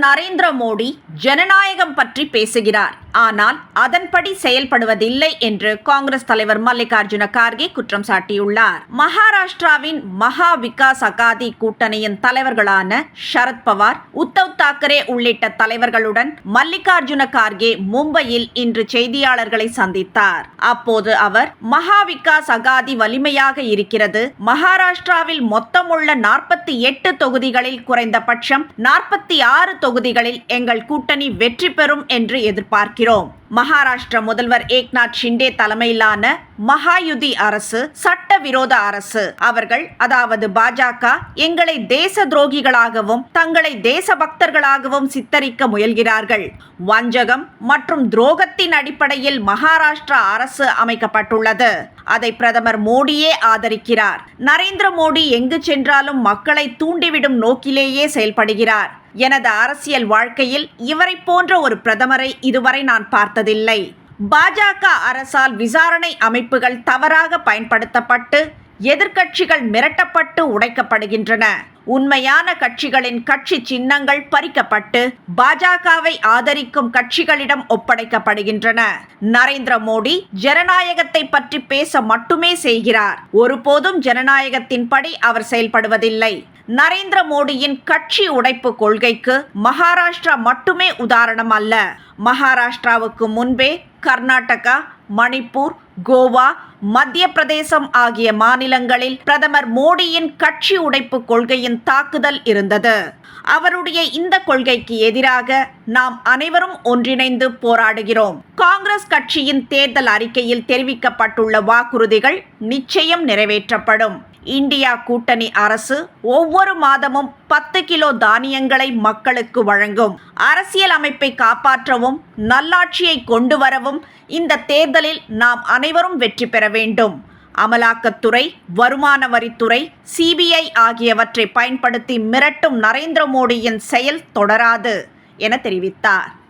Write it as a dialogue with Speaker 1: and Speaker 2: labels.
Speaker 1: நரேந்திர மோடி ஜனநாயகம் பற்றி பேசுகிறார். ஆனால் அதன்படி செயல்படுவதில்லை என்று காங்கிரஸ் தலைவர் மல்லிகார்ஜுன கார்கே குற்றம் சாட்டியுள்ளார். மகாராஷ்டிராவின் மகா விகாஸ் அகாதி கூட்டணியின் தலைவர்களான சரத் பவார் உத்தவ் தாக்கரே உள்ளிட்ட தலைவர்களுடன் மல்லிகார்ஜுன கார்கே மும்பையில் இன்று செய்தியாளர்களை சந்தித்தார். அப்போது அவர் மகா விகாஸ் அகாதி வலிமையாக இருக்கிறது. மகாராஷ்டிராவில் மொத்தமுள்ள நாற்பத்தி எட்டு தொகுதிகளில் குறைந்தபட்சம் நாற்பத்தி ஆறு தொகுதிகளில் எங்கள் கூட்டணி வெற்றி பெறும் என்று எதிர்பார்க்கிறோம். மகாராஷ்டிர முதல்வர் ஏக்நாத் ஷிண்டே தலைமையிலான மகாயுதி அரசு சட்ட விரோத அரசு. அவர்கள் அதாவது பாஜக எங்களை தேச துரோகிகளாகவும் தங்களை தேச பக்தர்களாகவும் சித்தரிக்க முயல்கிறார்கள். வஞ்சகம் மற்றும் துரோகத்தின் அடிப்படையில் மகாராஷ்டிரா அரசு அமைக்கப்பட்டுள்ளது. அதை பிரதமர் மோடியே ஆதரிக்கிறார். நரேந்திர மோடி எங்கு சென்றாலும் மக்களை தூண்டிவிடும் நோக்கிலேயே செயல்படுகிறார். எனது அரசியல் வாழ்க்கையில் இவரை போன்ற ஒரு பிரதமரை இதுவரை நான் பார்த்ததில்லை. பாஜக அரசால் விசாரணை அமைப்புகள் தவறாக பயன்படுத்தப்பட்டு எதிர்க்கட்சிகள் மிரட்டப்பட்டு உடைக்கப்படுகின்றன. உண்மையான கட்சிகளின் கட்சி சின்னங்கள் பறிக்கப்பட்டு பாஜகவை ஆதரிக்கும் கட்சிகளிடம் ஒப்படைக்கப்படுகின்றன. நரேந்திர மோடி ஜனநாயகத்தை பற்றி பேச மட்டுமே செய்கிறார். ஒருபோதும் ஜனநாயகத்தின்படி அவர் செயல்படுவதில்லை. நரேந்திர மோடியின் கட்சி உடைப்பு கொள்கைக்கு மகாராஷ்டிரா மட்டுமே உதாரணம் அல்ல. மகாராஷ்டிராவுக்கு முன்பே கர்நாடகா மணிப்பூர் கோவா மத்திய பிரதேசம் ஆகிய மாநிலங்களில் பிரதமர் மோடியின் கட்சி உடைப்பு கொள்கையின் தாக்குதல் இருந்தது. அவருடைய இந்த கொள்கைக்கு எதிராக நாம் அனைவரும் ஒன்றிணைந்து போராடுகிறோம். காங்கிரஸ் கட்சியின் தேர்தல் அறிக்கையில் தெரிவிக்கப்பட்டுள்ள வாக்குறுதிகள் நிச்சயம் நிறைவேற்றப்படும். இந்தியா கூட்டணி அரசு ஒவ்வொரு மாதமும் பத்து கிலோ தானியங்களை மக்களுக்கு வழங்கும். அரசியல் அமைப்பை காப்பாற்றவும் நல்லாட்சியை கொண்டு வரவும் இந்த தேர்தலில் நாம் அனைவரும் வெற்றி பெற வேண்டும். அமலாக்கத்துறை வருமான வரித்துறை சிபிஐ ஆகியவற்றை பயன்படுத்தி மிரட்டும் நரேந்திர மோடியின் செயல் தொடராது என தெரிவித்தார்.